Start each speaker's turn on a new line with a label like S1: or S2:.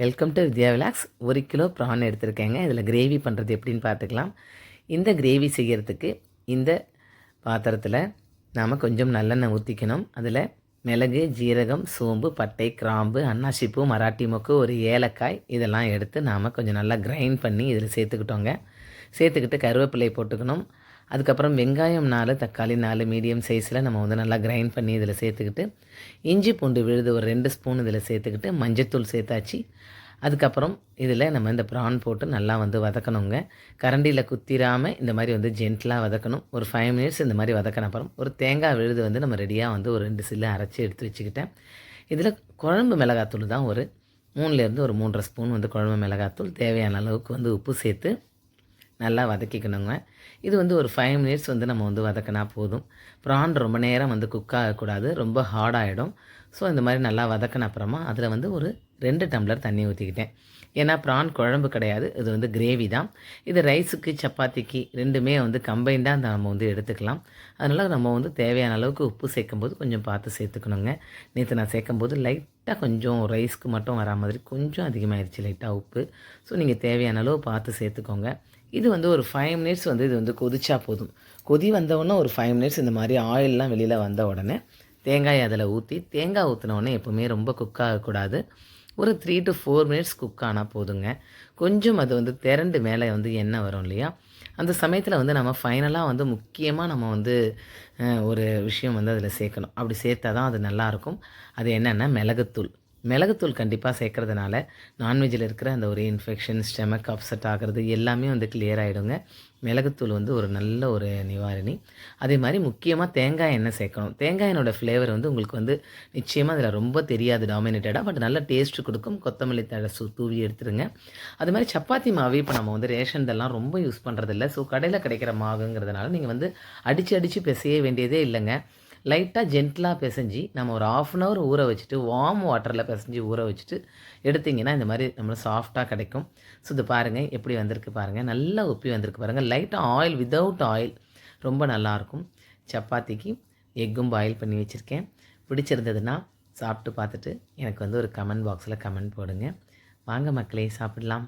S1: Welcome to Vidya vlogs ஒரு kilo prawn எடுத்திருக்கேங்க. இதில் கிரேவி பண்ணுறது எப்படின்னு பார்த்துக்கலாம் இந்த கிரேவி செய்கிறதுக்கு இந்த பாத்திரத்தில் நாம் கொஞ்சம் நல்லெண்ணெய் ஊற்றிக்கணும் அதில் மிளகு ஜீரகம் சோம்பு பட்டை கிராம்பு அன்னாசிப்பூ மராட்டி மொக்கு ஒரு ஏலக்காய் இதெல்லாம் எடுத்து நாம் கொஞ்சம் நல்லா கிரைண்ட் பண்ணி இதில் சேர்த்துக்கிட்டோங்க. சேர்த்துக்கிட்டு கருவேப்பிலை போட்டுக்கணும். அதுக்கப்புறம் வெங்காயம் நாலு தக்காளி நாலு மீடியம் சைஸில் நம்ம வந்து நல்லா கிரைண்ட் பண்ணி இதில் சேர்த்துக்கிட்டு இஞ்சி பூண்டு விழுது ஒரு ரெண்டு ஸ்பூன் இதில் சேர்த்துக்கிட்டு மஞ்சத்தூள் சேர்த்தாச்சு. அதுக்கப்புறம் இதில் நம்ம இந்த ப்ரான் போட்டு நல்லா வந்து வதக்கணுங்க. கரண்டியில் குத்திராமல் இந்த மாதிரி வந்து ஜென்டலாக வதக்கணும். ஒரு ஃபைவ் மினிட்ஸ் இந்த மாதிரி வதக்கின அப்புறம் ஒரு தேங்காய் விழுது வந்து நம்ம ரெடியாக வந்து ஒரு ரெண்டு சில்லு அரைச்சி எடுத்து வச்சுக்கிட்டேன். இதில் குழம்பு மிளகாத்தூள் தான் ஒரு மூணுலேருந்து ஒரு மூன்றரை ஸ்பூன் வந்து குழம்பு மிளகாத்தூள் தேவையான அளவுக்கு வந்து உப்பு சேர்த்து நல்லா வதக்கிக்கணுங்க. இது வந்து ஒரு ஃபைவ் மினிட்ஸ் வந்து நம்ம வந்து வதக்கினா போதும். ப்ரான் ரொம்ப நேரம் வந்து குக் ஆகக்கூடாது. ரொம்ப ஹார்டாகிடும் ஸோ இந்த மாதிரி நல்லா வதக்கின அப்புறமா அதில் வந்து ஒரு ரெண்டு டம்ளர் தண்ணி ஊற்றிக்கிட்டேன் ஏன்னா ப்ரான் குழம்பு கிடையாது. இது வந்து கிரேவி தான். இது ரைஸுக்கு சப்பாத்திக்கு ரெண்டுமே வந்து கம்பைண்டாக நம்ம வந்து எடுத்துக்கலாம். அதனால் நம்ம வந்து தேவையான அளவுக்கு உப்பு சேர்க்கும்போது கொஞ்சம் பார்த்து சேர்த்துக்கணுங்க. நேற்று நான் சேர்க்கும்போது லைட்டாக கொஞ்சம் ரைஸ்க்கு மட்டும் வரா மாதிரி கொஞ்சம் அதிகமாகிடுச்சு லைட்டாக உப்பு. ஸோ நீங்கள் தேவையான அளவு பார்த்து சேர்த்துக்கோங்க. இது வந்து ஒரு ஃபைவ் மினிட்ஸ் வந்து இது வந்து கொதிச்சா போதும். கொதி வந்தவுடனே ஒரு ஃபைவ் மினிட்ஸ் இந்த மாதிரி ஆயிலெலாம் வெளியில் வந்த உடனே தேங்காய் அதில் ஊற்றி தேங்காய் ஊற்றினோடனே எப்போவுமே ரொம்ப குக் ஆகக்கூடாது. ஒரு three to four minutes cook ஆனால் போதுங்க. கொஞ்சம் அது வந்து திரண்டு மேலே வந்து எண்ணெய் வரும் இல்லையா? அந்த சமயத்தில் வந்து நம்ம ஃபைனலாக வந்து முக்கியமாக நம்ம வந்து ஒரு விஷயம் வந்து அதில் சேர்க்கணும். அப்படி சேர்த்தா தான் அது நல்லாயிருக்கும் அது என்னென்னா மிளகுத்தூள். மிளகுத்தூள் கண்டிப்பாக சேர்க்குறதுனால நான்வெஜ்ஜில் இருக்கிற அந்த ஒரு இன்ஃபெக்ஷன் ஸ்டெமக் அப்செட் ஆகிறது எல்லாமே வந்து கிளியர் ஆகிடுங்க மிளகுத்தூள் வந்து ஒரு நல்ல ஒரு நிவாரணி. அதே மாதிரி முக்கியமாக தேங்காய் எண்ணெய் சேர்க்கணும். தேங்காயினோட ஃப்ளேவர் வந்து உங்களுக்கு வந்து நிச்சயமாக அதில் ரொம்ப தெரியாது டாமினேட்டடாக பட் நல்ல டேஸ்ட்டு கொடுக்கும். கொத்தமல்லி தழை சூ தூவி எடுத்துருங்க. அது மாதிரி சப்பாத்தி மாவு இப்போ நம்ம வந்து ரேஷன் இதெல்லாம் ரொம்ப யூஸ் பண்ணுறதில்ல ஸோ கடையில் கிடைக்கிற மாவுங்கிறதுனால நீங்கள் வந்து அடித்து அடித்து பிசைய வேண்டியதே இல்லைங்க. லைட்டாக ஜென்டலாக பிசைஞ்சு நம்ம ஒரு ஆஃப் அன் ஹவர் ஊற வச்சுட்டு வார்ம் வாட்டரில் பிசைஞ்சு ஊற வச்சுட்டு எடுத்திங்கன்னா இந்த மாதிரி நம்மளுக்கு சாஃப்டாக கிடைக்கும். ஸோ இது பாருங்கள் எப்படி வந்திருக்கு பாருங்கள் நல்லா உப்பி வந்திருக்கு பாருங்கள் லைட்டாக ஆயில் வித்தவுட் ஆயில் ரொம்ப நல்லாயிருக்கும் சப்பாத்திக்கு எக்கும் பாயில் பண்ணி வச்சுருக்கேன். பிடிச்சிருந்ததுன்னா சாப்பிட்டு பார்த்துட்டு எனக்கு வந்து ஒரு கமெண்ட் பாக்ஸில் கமெண்ட் போடுங்க. வாங்க மக்களே சாப்பிடலாம்.